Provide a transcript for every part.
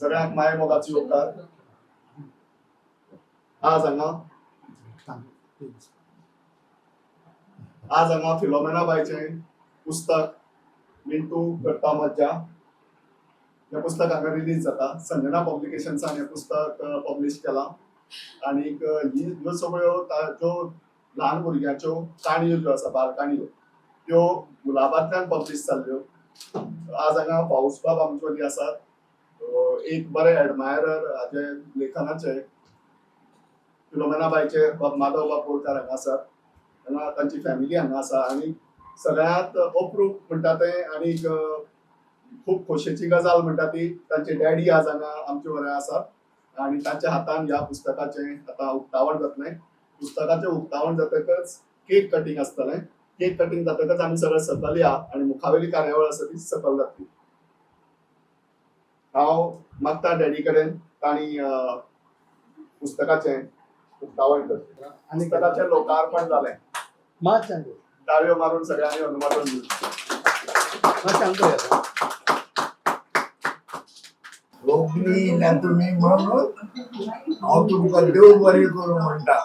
सगळ्यांक माय मोगाची उपकार आज हांगा आज हांगा फिलोमेना बायचें पुस्तक मिंटू करता मज्जा. हे पुस्तक हांगा रिलीज जाता संजना पब्लिकेशन्सान हे पुस्तक पब्लीश केलां. आनीक ही ह्यो सगळ्यो ज्यो ल्हान भुरग्यांच्यो काणयो ज्यो आसा बालकाणयो त्यो गुलाबांतल्यान पब्लीश जाल्ल्यो आज हांगा पाऊसबाब आमच्यो मदीं आसात एक बरे एडमायरर हाचे लेखनाचे फिलोमेनाबायचे बाब माधव बाब बोरकार हांगा आसात हांगा तांची फॅमिली हांगा आसा आनी सगळ्यांत अप्रूप म्हणटा तें आनीक खूब खोशयेची गजाल म्हणटा ती तांचे डॅडी आज हांगा आमचे बरें आसात आनी तांच्या हातान ह्या पुस्तकाचें आतां उक्तावण जातलें पुस्तकाचें उक्तावण जातकच केक कटींग आसतलें केक कटींग जातकच आमी सगळे सकल या आनी मुखावेली कार्यावळ आसा ती सकल जातली हांव मागता डॅडी कडेन तांणी पुस्तकाचें उक्तावण करचें आनी पुस्तकाचें लोकार्पण जालें मात सांगू ताळयो मारून सगळ्यांनी अनुमोदन दिवचें मात सांगतो यार. कोंकणी ना तुम्ही म्हणून हांव तुमकां देव बरें करूं म्हणटा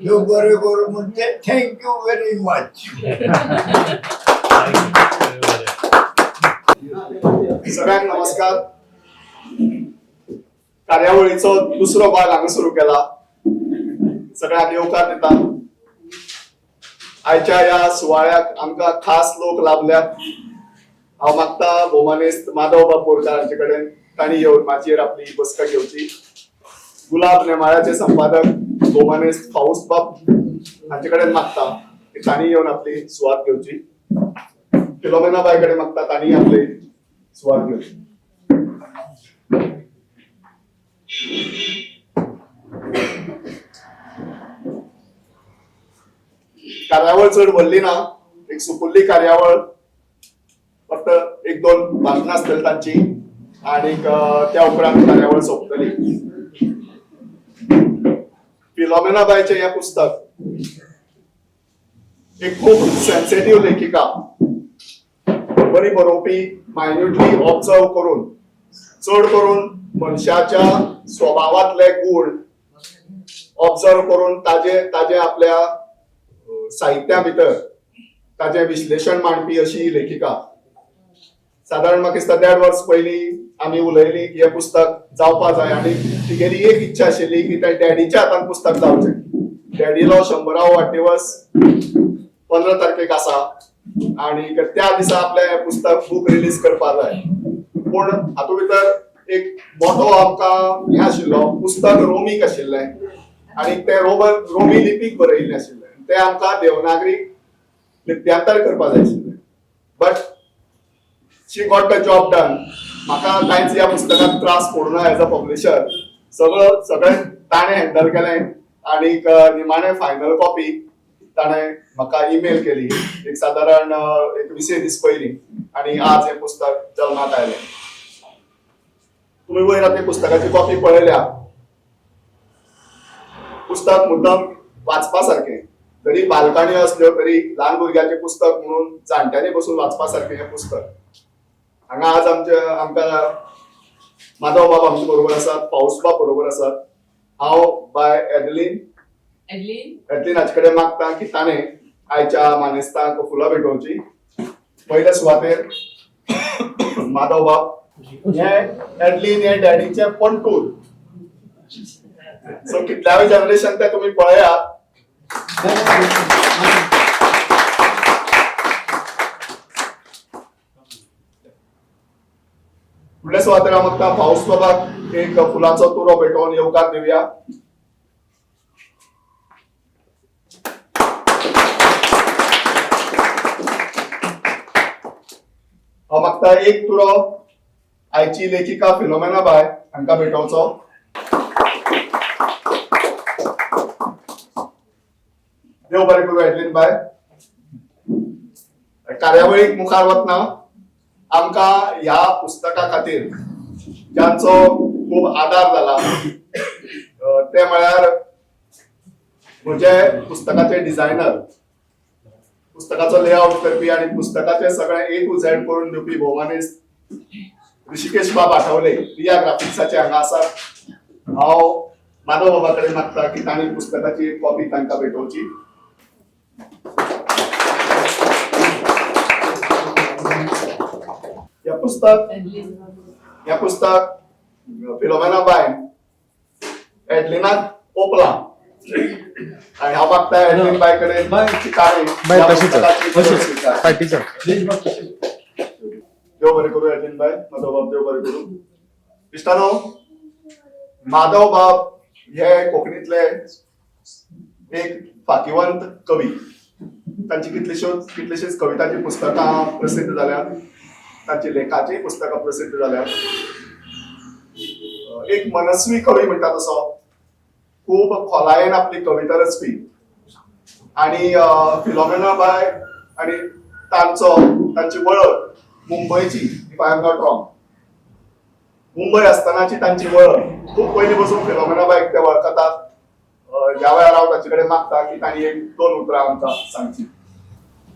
देव बरें करूं म्हणजे थँक्यू व्हेरी मच सगळ्यांक नमस्कार. कार्यावळीचो दुसरो भाग हांगा सुरू केला. सगळ्यांक येवकार दिता आयच्या ह्या सुवाळ्याक आमकां खास लोक लाभल्यात. हांव मागता भोमानेस्त माधव बाब हांचे कडेन तांणी येवन माचयेर आपली बसका घेवची. गुलाब नेमाळ्याचे संपादक भोमानेस्त फाऊस बाब हांचे कडेन मागता. की तांणी येवन आपली सुवात घेवची. फिलोमेना बाय कडेन मागता तांणी आपली स्वागत कार्यावळ चड व्हडली ना एक सुपुल्ली कार्यावळ फक्त एक दोन भाशणां आसतली तांची आनीक त्या उपरांत कार्यावळ सोंपतली फिलोमेना बायचें हें पुस्तक एक खूब सेन्सिटीव लेखिका. बरी बरोवपी मायन्युटली ऑब्जर्व करून चड करून मनशाच्या स्वभावातले गूण ऑब्जर्व करून ताजे ताजे आपल्या साहित्या भितर ताजे विश्लेशण मांडपी अशी लेखिका. साधारण म्हाका दिसता देड वर्स पयलीं आमी उलयली की हें पुस्तक जावपा जाय आनी तिगेली एक इच्छा आशिल्ली की त्या डॅडीच्या हातान पुस्तक जावचें. डॅडीलो शंबराव वाडदिवस पंदरा तारखेक आसा. आणि त्या दिसा आपले पुस्तक बुक रिलीज करपा जाय पूण हातूंत भितर एक मोठो आमकां हें आशिल्लो पुस्तक रोमीक आशिल्लें आनी तें रोमन रोमी लिपीक बरयल्लें आशिल्लें तें आमकां देवनागरी लिप्यांतर करपा जाय आशिल्लें but she got the job done म्हाका कांयच ह्या पुस्तकाक त्रास पडूना एज अ पब्लिशर सगळो सगळें ताणें हँडल केलें आनीक निमाणें फायनल कॉपी ताणें म्हाका ईमेल केली. एक सादारण एक विशे दीस पयलीं आनी आज हें पुस्तक जल्माक आयलें तुमी वयर आतां पुस्तकाची कॉपी पळयल्या पुस्तक मुद्दम वाचपा सारकें जरी बालकाणी असल्यो तरी ल्हान भुरग्याचें पुस्तक म्हणून जाणट्यांनी बसून वाचपा सारकें हें पुस्तक. हांगा आज आमचे आमकां माधव बाब आमचे बरोबर आसात पाऊसबा बरोबर आसात हांव बाय एडलीन एडलीन आजकडे हाचे कडेन मागता की ताणें आयच्या मानेस्ता फुलां भेटोवची. पयल्या सुवातेर माधव बाब हे एडलीन हे डॅडीचे पंटूल सो कितल्यावे जनरेशन ते तुम्ही पळयात फुडल्या सुवातेर मागता पाऊस बाबाक एक फुलांचो तुरो भेटोवन येवकार दिवया हांव मागता एक तुरो. आयची लेखिका फिलोमेना बाय हांकां भेटोवचो देव बरें करूं एडलीन बाय. कार्यावळीक मुखार वतना. आमकां ह्या पुस्तका खातीर ज्यांचो खूब आदार जाला ते म्हळ्यार म्हजे पुस्तकाचे डिझायनर पुस्तकाचो लेआउट करपी आणि पुस्तकाचे सगळे ए टू झेड करून दिवपी भोवमानेस्त ऋषिकेश बाब आठवले रिया ग्राफिक्साचे हांगा आसात हांव माधव बाबा कडेन मागता की तांणी पुस्तकाची कॉपी तांकां भेटोवची. या पुस्तक या पुस्तक फिलोमेना बाय एडलिनाक ओपला आणि हांव मागता एडलिन बाय कडेन बाय. ती काणी बाय ह्या तशीच. पुस्तकाची तशीच. काय टीचर देव बरें करूं एडलिन बाय. माधव बाब देव बरें करूं. इश्टानो माधव बाब हे कोंकणीतले एक फाकीवंत कवी. तांची कितल्योश्योच कितलेशेच कवितांची पुस्तकां प्रसिद्ध जाल्यात तांची लेखाची पुस्तकां प्रसिद्ध जाल्यात एक मनस्वी कवी म्हणटा तसो खूब खोलायेन आपली कविता रचपी आणि फिलोमिना फिलोमेना बाय आणि तांचो तांची वळख मुंबयची if I am not wrong Mumbai आसतनाची तांची वळख खूप पयलीं बसून फिलोमेना बायक ते वळखतात अं, ह्या वेळार हांव ताचे कडेन मागता की तांणी एक दोन उतरां आमकां सांगची.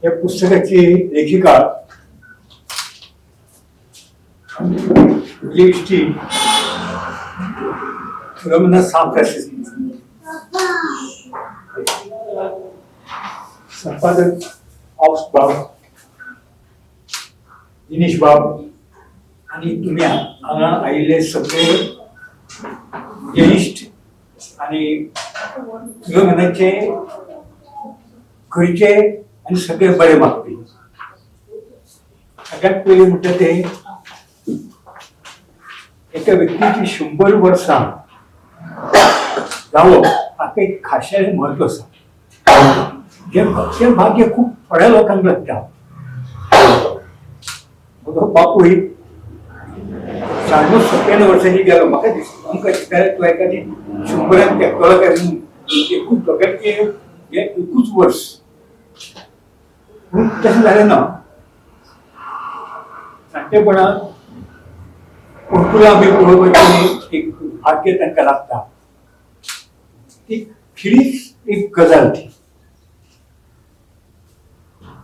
हे पुस्तकाची लेखिका PhD फिलोमिना सांब फ्रान्सिस संपादक ऑक्स बाब दिनेश बाब आणि तुम्ही हांगा आयिल्ले सगळे ज्येश्ठ आणि फिलोमिनाचे खंयचे आनी सगळे बरे मागपी सगळ्यात पयलीं म्हणटा ते एका व्यक्तीची शंबर वर्सां जावप आता एक खाशेलें महत्त्व आसा जे ते भाग्य खूप थोड्या लोकांक लागता बापू ही शहाण्णव सत्त्याण्णव वर्षांनी गेलो. म्हाका दिसता आमकां दिसता तो एखादी शंबराक तेंपतलो काय म्हणून. एकूच प्रकारचे हे एकूच वर्स पूण तशें जालें ना. जाणटेपणांत पोर्तुगाल बी पळोवपाची एक भाग्य तांकां लागता ती खिडीच एक गजाल ती.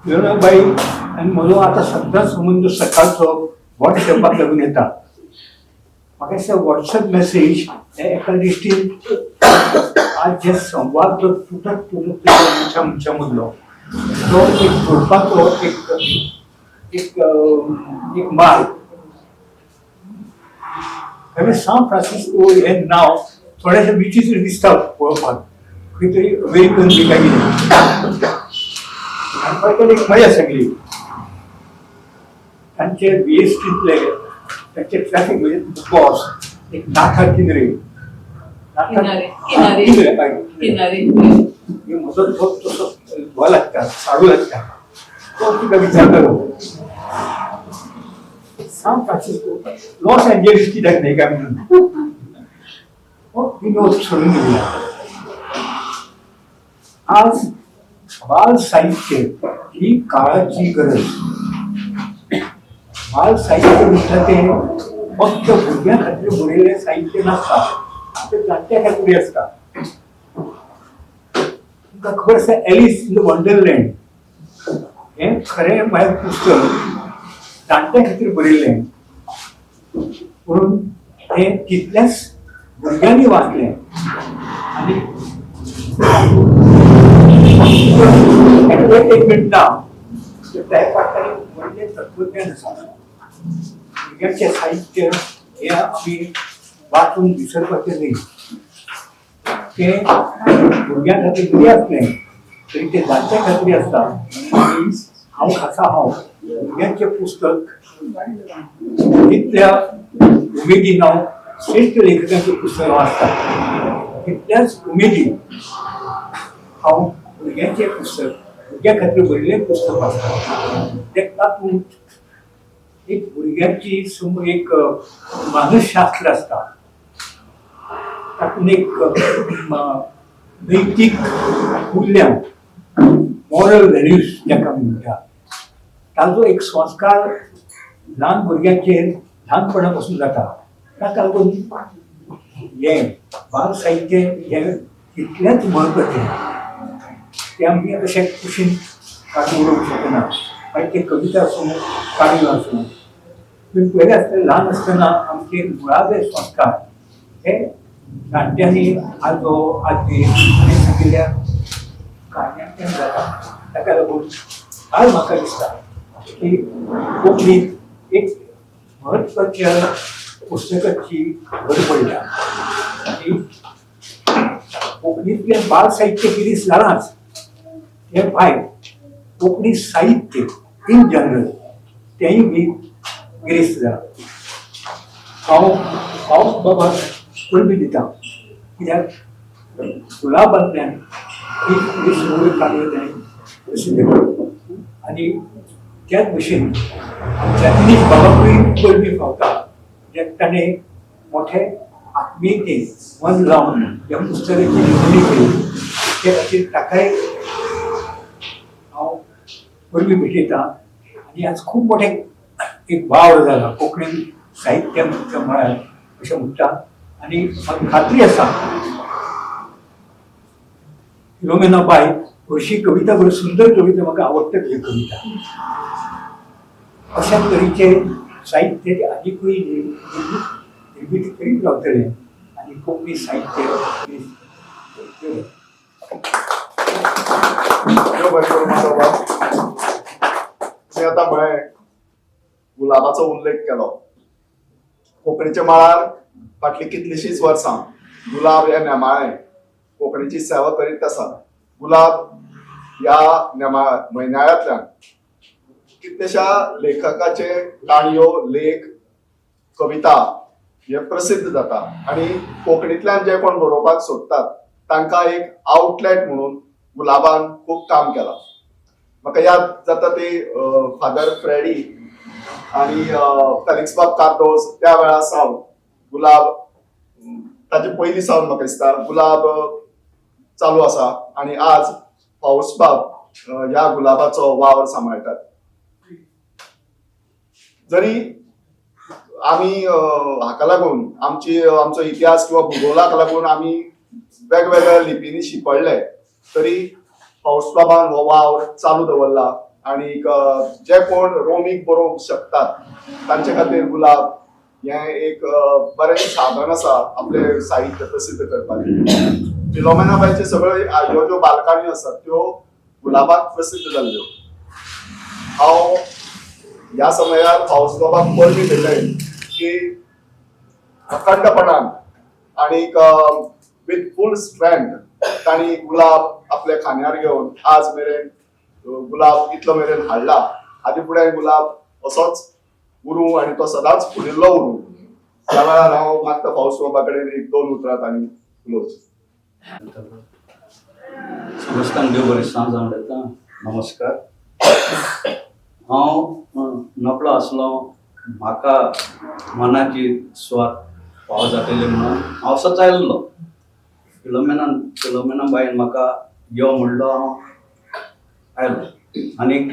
बाई आनी म्हजो आतां सद्दां संबंद सकाळचो वॉट्सॅपाक लागून येता म्हाका दिसता वॉट्सॅप मेसेज हे एका दृश्टीन आज जे संवाद जो तुटत तुटत मनशा मनशा मदलो तो एक जोडपाचो एक एक एक मार्ग. हांवें सांव फ्रांसिस्को हें नांव थोडेशें विचित्र दिसता पळोवपाक खंय तरी अमेरिकन बी पळयता एक मजा सांगली तांचे बीएसटींतले तांचे ट्रॅफिक म्हणजे बॉस एक नाथा किनरे. नाथा- किनारे, हा, किनारे. किनरे, हय, किनारे. मी म्हजो तो तसो हो लागता साडू लागता तो तुका विचारतलो सांग फ्रांसिस्को लॉस एंजलिस कित्याक न्ही काय म्हणून हो विनोद आज बाल साहित्य ही काळाची गरज बाल साहित्य म्हटलं ते फक्त भुरग्यां खातीर बरयलें साहित्य नासता ते जाणट्या खातीर आसता तुमकां खबर आसा एलिस इन द वंडरलँड हें खरें म्हळ्यार पुस्तक जाणट्या खातीर बरयल्लें पूण हें कितल्याच भुरग्यांनी वाचलें आनी एंटरटेनमेंट ना त्या पाठांनी व्हडलें तत्वज्ञान आसा भुरग्यांचें साहित्य हें आमी वाचून विसरपाचें न्ही तें भुरग्यां खातीर कितें आसलें तरी तें जाणट्या खातीर आसता हांव खासा हांव. भुरग्यांचें पुस्तक तितल्या उमेदीन हांव श्रेश्ठ लेखकांचें पुस्तक वाचतात. तिथल्याच उमेदीन हांव भुरग्यांचे पुस्तक भुरग्यां खातीर बरयलें पुस्तक वाचता ते तातूंत एक भुरग्यांची समोर एक मानसशास्त्र आसता तातूंत एक म- नैतीक मूल्यां मॉरल व्हॅल्यूज जाका आमी म्हणटा जो एक संस्कार ल्हान भुरग्यांचेर ल्हानपणा पासून जाता. ताका लागून हें बाल साहित्य हें इतलेंच म्हत्वाचें तें आमी अशें कुशीन काडून उडोवंक शकना मागीर ते कविता आसूं काणयो आसूं पूण पयलें आसतना ल्हान आसतना आमचे मुळावे संस्कार हे जाणट्यांनी आजो आजी आनी सांगिल्ल्या काणयांतल्यान जाता ताका लागून आज म्हाका दिसता की कोकणी एक म्हत्वाच्या पुस्तकाची भर पडल्या आणि कोंकणीतले बाल साहित्य गिरीस जाणाच हे भायर कोंकणी साहित्य इन जनरल तेंय बी गिरेस्त जाता हांव हांव बाबा कुणबी दिता कित्याक गुलाबांतल्यान ही ही सवय प्रसिद्ध आणि त्याच भशेन आमच्या बाबापुरी बाबाकूय कुणबी फावता जे ताणें मोठे आत्मीयते मन लावून या पुस्तकाची निर्मिती केली त्या खातीर ताकाय हांव परबी भेटयता आनी आज खूब मोठे एक वावर जाला कोंकणी साहित्य मळार अशें म्हणटा आनी म्हाका खात्री आसा फिलोमेना बाय हरशी कविता बरी सुंदर कविता म्हाका आवडतात ही कविता. अशा तरेचे साहित्य ते निर्मिती करीत रावतले आनी कोंकणी साहित्य आता बरें आतां गुलाबाचो उल्लेख केलो. कोंकणीच्या मळार फाटलीं कितलींशींच वर्सां गुलाब हे नेमाळे कोंकणीची सेवा करीत आसा गुलाब ह्या नेमा म्हयन्याळ्यांतल्यान कितलेशा लेखकाचे काणयो लेख कविता हे प्रसिद्ध जाता आणि कोंकणीतल्यान जे कोण बरोवपाक सोदतात तांकां एक आउटलेट म्हणून गुलाबान खूब काम केलां. म्हाका याद जाता ती फादर फ्रेडी आणि फेलिक्सबाब कार्दोज त्या वेळा सावन गुलाब ताचे पयलीं सावन म्हाका दिसता गुलाब चालू आसा आणि आज पाऊसबाब अं, ह्या गुलाबाचो वावर सांबाळटात जरी आमी हाका लागून आमची आमचो इतिहास किंवा भुगोलाक लागून आमी वेगवेगळ्या लिपींनी शिकयले तरी पाऊसबाबान हो वावर चालू दवरला आणि जे कोण रोमीक बरोवंक शकतात तांचे खातीर गुलाब हें एक बरें साधन आसा आपले साहित्य प्रसिद्ध करपाक फिलोमेनाबाईचे सगळे ह्यो ज्यो बालकाणी आसात त्यो गुलाबाक प्रसिद्ध जाल्ल्यो हांव ह्या समयार पाऊसबाबाक परबी भेटय की अखंडपणान आणीक विथ फूल स्ट्रेंथ तांणी गुलाब आपल्या खांद्यार घेवन आज मेरेन गुलाब इतलो मेरेन हाडला. हाचे फुडें गुलाब असोच उरूं आनी तो सदांच फुडिल्लो उरू. त्या वेळार हांव मागता पावसबाबा कडेन एक दोन उतरात आणि उलोवचें समस्तांक देव बरें सांज जावं येता नमस्कार. हांव नकळो आसलो म्हाका मनाची स्वाद फाव जातली म्हणून. हांव असोच आयल्लो फिलोमेनान फिलोमेना बायन म्हाका यो म्हणलो हांव आयलो. आनीक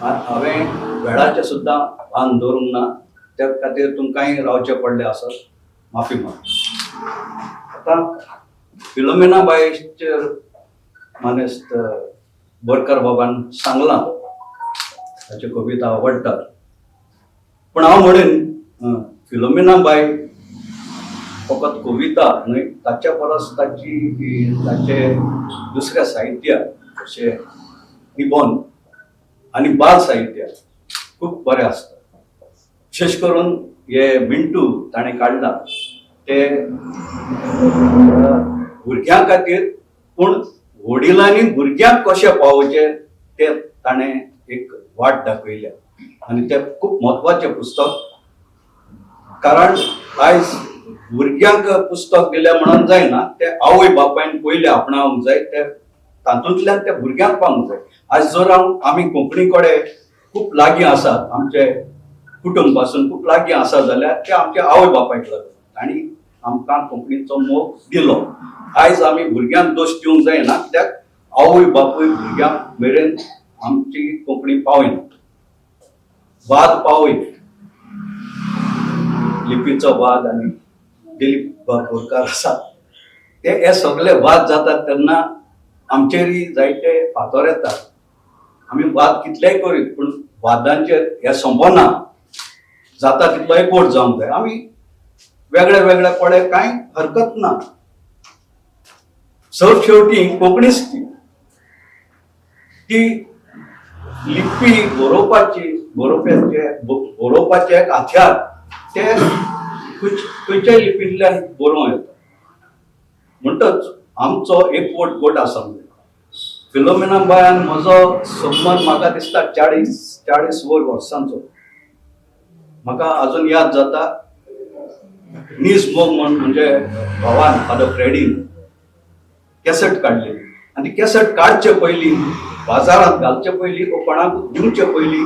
हा- हांवें वेळाचें सुद्दां भान दवरूंक ना त्या खातीर तुमकांय रावचें पडलें आसत माफी माग आतां फिलोमेना बायचेर मानेस्त बोरकार बाबान सांगलां. ताच्यो कविता आवडटात पूण हांव म्हणेन फिलोमेना फिलोमिना बाय फकत कविता न्हय ताच्या परस ताची ताचे दुसऱ्या साहित्य जशें निबंध आनी बाल साहित्य खूब बरें आसता विशेश करून हे मिंटू ताणें काडला ते भुरग्यां खातीर पूण वडिलांनी भुरग्यांक कशें पावोवचें तें ताणें एक वाट दाखयल्या. आनी तें खूब म्हत्वाचें पुस्तक कारण आयज भुरग्यांक पुस्तक दिल्या म्हणून जायना तें आवय बापायन पयलें आपणावंक जाय ते तातूंतल्यान ते भुरग्यांक पावूंक जाय. आज जर हांव आमी कोंकणी कडेन खूब लागीं आसात आमचे कुटुंबपासून खूब लागीं आसा जाल्यार ते आमच्या आवय बापायक लागून तांणी आमकां कोंकणीचो मोग दिलो. आयज आमी भुरग्यांक दोश दिवंक जायना कित्याक? आवय बापूय भुरग्यांक मेरेन आमची कोंकणी पावयना वाद पावय लिपीचो वाद आनी दिलीप बापोरकार आसा ते हे सगळे वाद जातात तेन्ना आमचेरय जायते फातर येतात. आमी वाद कितलेय करीत पूण वादांचेर हे संपना जाता तितलो एकवट जावंक जाय. आमी वेगळे वेगळे पडे कांय हरकत ना. सर शेवटी कोंकणीच ती लिपी बरोवपाची बरोवप्याचे बरोवपाचे एक हात्यार ते खंयच्याय लिपींतल्यान बरोवं येता. म्हणटच आमचो एकवट गोट आसा फिलोमिना बायान म्हजो संबंद म्हाका दिसता चाळीस चाळीस वर वर्सांचो म्हाका अजून याद जाता नीज मोग म्हण म्हणजे भावान फादर फ्रेडीन कॅसेट काढले. आनी ती कॅसेट काडचे पयलीं बाजारांत घालचे पयलीं वो कोणाक दिवचे पयलीं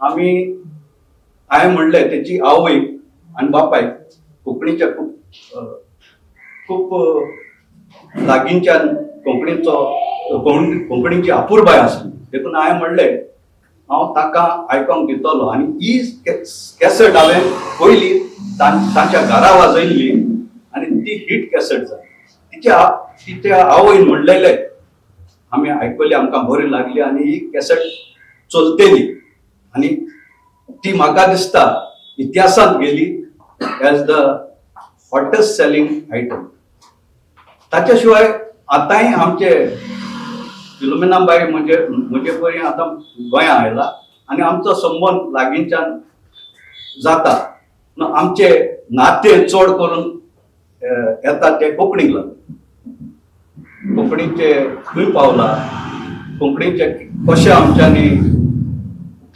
आमी हांवें म्हणलें तेची आवय आनी बापायक कोंकणीच्या खूब खूब लागींच्यान कोंकणीचो कोंकणी कोंकणीची आपुरबाय आसली देखून हांवें म्हणलें हांव ताका आयकोंक दितलो आनी ही कॅसेट हांवें पयली तांच्या घरा वाजयल्ली आनी ती हिट कॅसेट जाली तिच्या तिच्या आवयन म्हणलेले आमी आयकली आमकां बरी लागली आनी ही कॅसेट चलतेली. आनी ती म्हाका दिसता इतिहासांत गेली as the hottest selling item ताच्या शिवाय आतांय आमचे फिलोमिनाबाई म्हणजे म्हणजे परी आतां गोंयांत आयला आनी आमचो संबंद लागींच्यान जाता. आमचे नाते चड करून येतात येता ते कोंकणीक लागून कोंकणीचे खंय पावला? कोंकणीचे कशें आमच्यांनी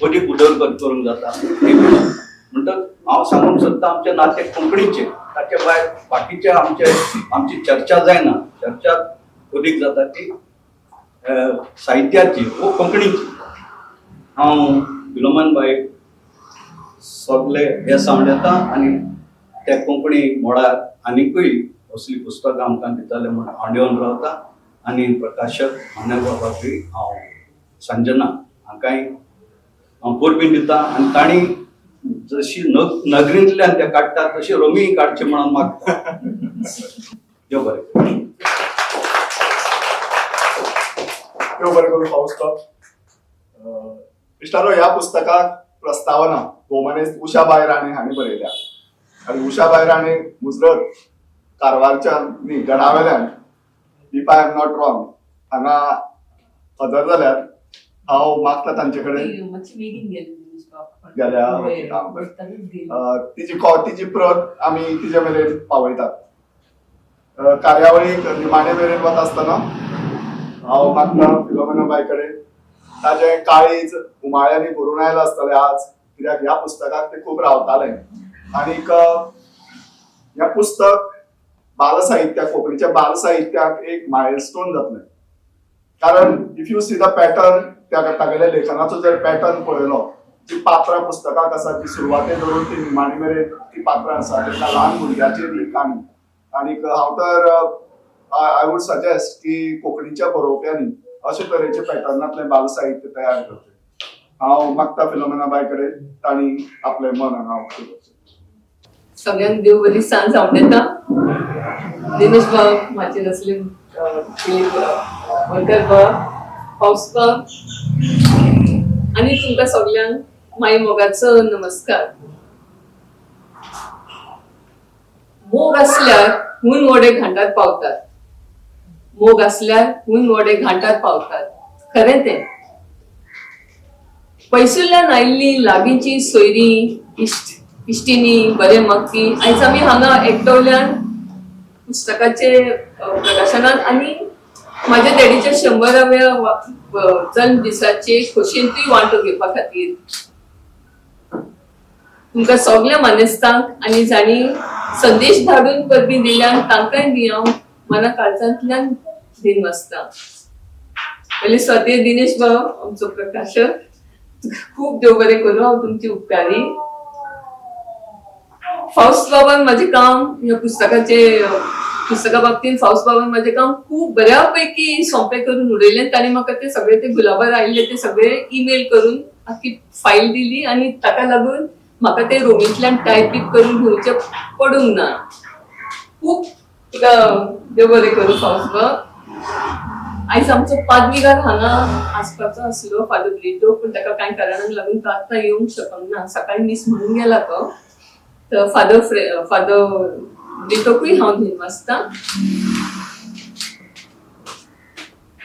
बरी उदरगत करूंक जाता? हे म्हणटच हांव सांगूंक सोदता आमचे नाते कोंकणीचे. ताचे भायर बाकीचे आमचे आमची चर्चा जायना. चर्चा अदीक जाता ती साहित्याची वो कोंकणीची. हांव विलोमन बाई सगळे हे सांगून येता आनी ते कोंकणी मोडार आनिकूय असली पुस्तकां आमकां दिताले म्हण हांव येवन रावता. आनी प्रकाशक मान्य बाबाकूय हांव संजना हांकांय हांव दिता आनी तांणी जशी नग नगरींतल्यान ते काडटात तशी रोमी काडची म्हणून मागता देव बरें. देव बरें करूं पावस इश्टारो ह्या पुस्तकाक प्रस्तावना भोवमनेस्त उशा बाय राणे हांणी बरयल्या आनी उशा बाय राणे मुजरत कारवारच्यान न्ही गडावेल्यान if I am not wrong हांगा हजर जाल्यार हांव मागता तांचे कडेन. गेल्या, तिची कॉ तिची प्रत आमी तिचे मेरेन पावयतात कार्यावळीक निमाणे मेरेन वता आसतना हांव मागता फिलोमिना बाय कडेन ताजें काळीज उमाळ्यांनी भरून आयलें आसतलें आज कित्याक ह्या पुस्तकाक ते खूब रावताले. आनीक हें पुस्तक बाल साहित्याक कोंकणीच्या बाल साहित्याक एक मायलस्टोन जातलें कारण if you see the pattern त्या तागेल्या लेखनाचो जर पॅटर्न पळयलो जी पात्रां पुस्तकाक आसा ती सुरवाते धरून ती निमाणी मेरेन ती पात्रां आसा तेका ल्हान भुरग्याचेर ही काणी आनीक हांव तर आय वूड सजेस्ट की कोंकणीच्या बरोवप्यांनी अशे तरेचे पॅटर्नातले बाल साहित्य तयार करचे हांव मागता फिलोमिना बाय कडेन तांणी आपलें मन हांगा सगळ्यांक देव बरी सांज हांव येता दिनेश भाऊ माझे नसले दिलीप वरकर पावस आणि तुमकां सगळ्यांक माई मोगाचो नमस्कार. मोग असल्यार हून मोडे घांटार पावतात. मोग असल्यार हून मोडे घांटार पावतात. खरें तें. पयसुल्ल्यान आयिल्ली लागींची सोयरी इश्ट इश्टिनी बरे मक्की. आयज आमी हांगा एकटवल्यान पुस्तकाचे अ, प्रकाशनात आनी माझ्या देडीच्या शंभराव्या वा- जन्म दिसाचे खोशेंतूय वांटो घेवपा खातीर तुमकां सगल्या मानेस्तांक आनी जाणी संदेश धाडून करपी दिल्यान तांकांय बी हांव मना काळजांतल्यान दिन वाचता. पयलीं स्वाती दिनेश भाव आमचो प्रकाशक खूब देव बरें करूं हांव तुमची उपकारी. फावस्ट बाबान माझे काम ह्या पुस्तकाचे पुस्तका बाबतीत फावस बाबान माझे काम खूप बऱ्यापैकी सोंपें करून उडयलें ताणें म्हाका ते सगळे ते गुलाबार आयिल्ले ते सगळे ईमेल करून आख्खी फायल दिली आनी ताका लागून म्हाका ते रोमींतल्यान टायप बीप करून घेवचें पडूंक ना. खूप तुका देव बरें करूं फावस्ट बाब आयज आमचो पादविगार हांगा आसपाचो आसलो फादर ब्रिटो पूण ताका कांय कारणांक लागून तो आतां येवंक शकूंक ना सकाळी मीस म्हणून गेला तो. फादर फ्रे फादर ब्रिटोकूय हांव घेवन वचता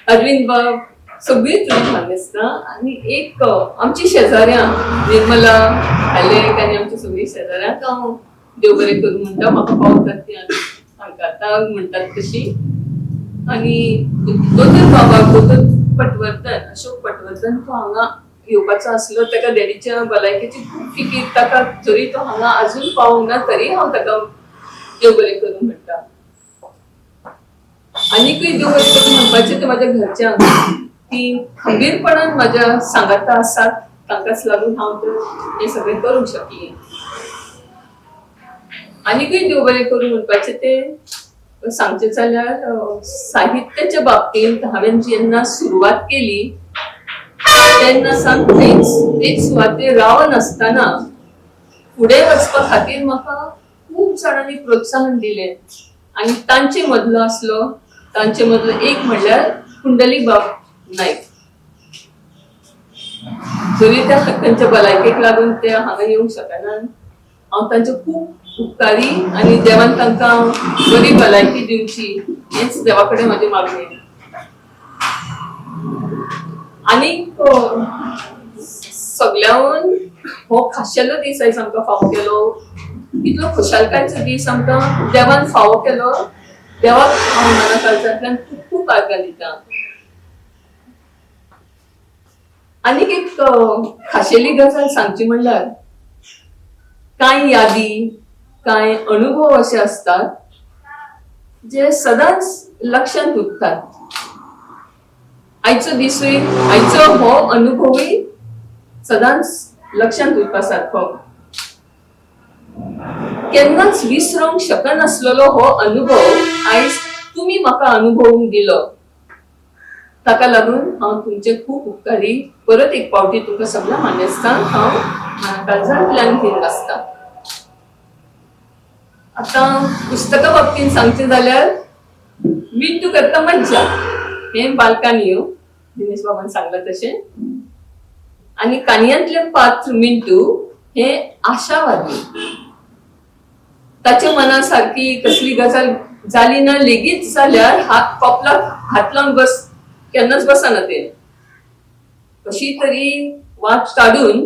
अरविंद बाब सगळीच लोकांनी हांगा दिसता आनी एक आमची शेजाऱ्यां निर्मला हालेक आनी आमची सगळी शेजाऱ्यांक हांव देव बरें करूं म्हणटा म्हाका पावतात ती सांगता म्हणटात तशी आणि दोतोर बाबा दोतोर पटवर्धन अशोक पटवर्धन तो हांगा येवपाचो आसलो ताका डॅडीच्या भलायकेची खूब फिकीर ताका जरी तो हांगा अजून पावूंक ना तरी हांव ताका देव बरें करूं म्हणटा आनीकूय देव बरें करूं म्हणपाचें ते म्हाज्या घरच्यांक ती खंबीरपणान म्हाज्या सांगाता आसात तांकांच लागून हांव तर हें सगळें करूंक शकलें. आनीकूय देव बरें करूं म्हणपाचें ते सांगचे जाल्यार साहित्याच्या बाबतींत हांवें जेन्ना सुरवात केली. तेन्ना सावन थंयच तेच सुवातेर रावन आसतना फुडें वचपा खातीर म्हाका खूब जाणांनी प्रोत्साहन दिलें. आनी तांचे मदलो आसलो तांचे मदलो एक म्हणल्यार कुंडली बाब नायक जरी त्या त्यांच्या भलायकेक लागून ते हांगा येवंक शकना हांव तांचे खूब उपकारी आनी देवान तांकां बरी भलायकी दिवची हेच देवा कडेन म्हाजी मागणी आनीक अ, सगळ्याहून हो खाशेलो दीस आयज आमकां फावो केलो. इतलो खुशालकायेचो दीस आमकां देवान फावो केलो देवाक हांव मना काळजांतल्यान खूब खूब आर्गां दिता आनीक एक खाशेली गजाल सांगची म्हणल्यार कांय यादी कांय अनुभव असे असतात जे सदांच लक्षांत उरतात आयचो दिसूय आयचो हो अनुभवूय सदांच लक्षांत उरपा सारको केन्नाच विसरूंक शकनासलेलो हो अनुभव. आयज तुमी म्हाका अनुभवूंक दिलो. ताका लागून हांव तुमचे खूब उपकारी. परत एक पावटी तुमकां सगळ्या मानेस्तांक हांव काळजांतल्यान घेवन आसता आतां पुस्तका बाबतींत सांगचे जाल्यार मिंटू करता मज्जा. हे बालकानियो हो, दिनेश बाबान सांगलां तशें आनी काणयांतले पात्र मिंटू हे आशावादी. ताच्या मना सारकी कसली गजाल जाली ना लेगीत जाल्यार हात कोपलाक हात लावन बस केन्नाच बसना ते. कशी तरी वाट काढून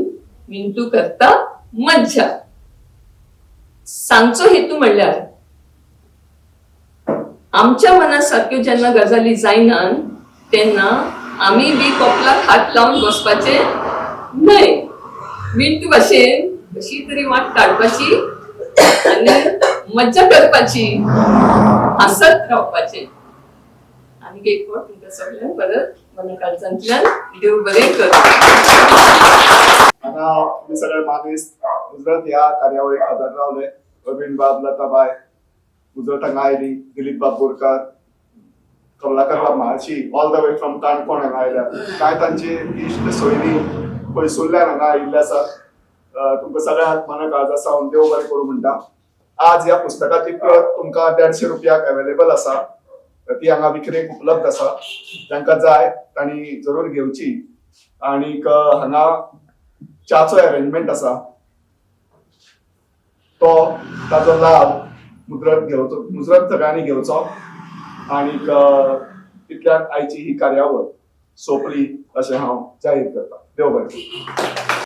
मिंटू करता मज्जा. सांगचो हेतू म्हणल्यार आमच्या मना सारक्यो जेन्ना गजाली जायनान तेन्ना आमी बी कोपलाक हात लावन बसपाचे न्हय मिंटू भाशेन कशी तरी वाट काडपाची आनी मज्जा करपाची हसत रावपाचे आनी एक फावट तुमकां सगळ्यांक परत मना काळजांतल्यान देव बरें कर हांगा आमी सगळे मानेस्त उजरत ह्या कार्यावळीक हजर रावले अरविंद बाब लताबाय उजरत हांगा आयली दिलीप बाब बोरकार कमलाकर बाब all the way from Canacona हांगा आयल्या कांय तांचे इश्ट सोयरी पयसुल्ल्यान हांगा आयिल्ले आसात तुमकां सगळ्यांक मना काळजा सावन देव बरें करूं म्हणटा आज ह्या पुस्तकाची प्रत तुमकां देडशे रुपयाक अवेलेबल आसा ती हांगा विक्रेक उपलब्ध आसा तांकां जाय तांणी जरूर घेवची. आनीक हांगा च्याचो अरेंजमेंट आसा तो ताचो लाभ मुजरत घेवचो मुजरत सगळ्यांनी घेवचो. आनीक तितल्यान आयची ही कार्यावळ सोंपली अशें हांव जाहीर करतां. देव बरें करूं.